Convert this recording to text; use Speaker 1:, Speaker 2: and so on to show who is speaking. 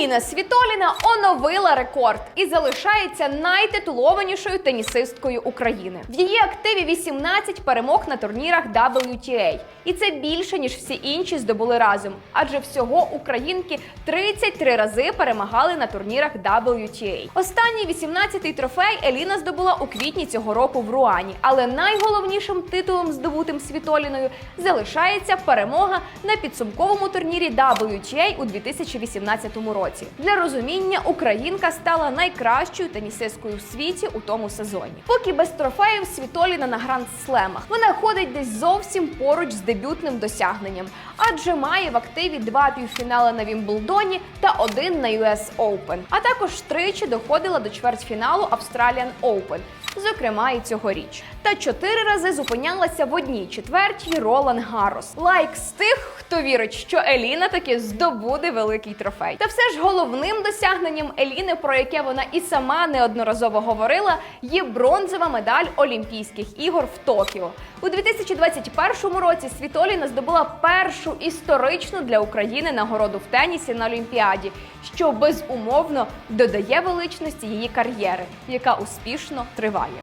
Speaker 1: Еліна Світоліна оновила рекорд і залишається найтитулованішою тенісисткою України. В її активі 18 перемог на турнірах WTA. І це більше ніж всі інші здобули разом. Адже всього українки 33 рази перемагали на турнірах WTA. Останній 18-й трофей Еліна здобула у квітні цього року в Руані. Але найголовнішим титулом, здобутим Світоліною, залишається перемога на підсумковому турнірі WTA у 2018 році. Для розуміння, українка стала найкращою тенісисткою в світі у тому сезоні. Поки без трофеїв Світоліна на гранд-слемах. Вона ходить десь зовсім поруч з дебютним досягненням, адже має в активі два півфінали на Вімблдоні та один на US Open. А також тричі доходила до чвертьфіналу Australian Open. Зокрема, і цьогоріч. Та чотири рази зупинялася в одній четвертій Ролан Гаррос. Лайк з тих, хто вірить, що Еліна таки здобуде великий трофей. Та все ж головним досягненням Еліни, про яке вона і сама неодноразово говорила, є бронзова медаль Олімпійських ігор в Токіо. У 2021 році Світоліна здобула першу історичну для України нагороду в тенісі на Олімпіаді, що безумовно додає величності її кар'єри, яка успішно триває.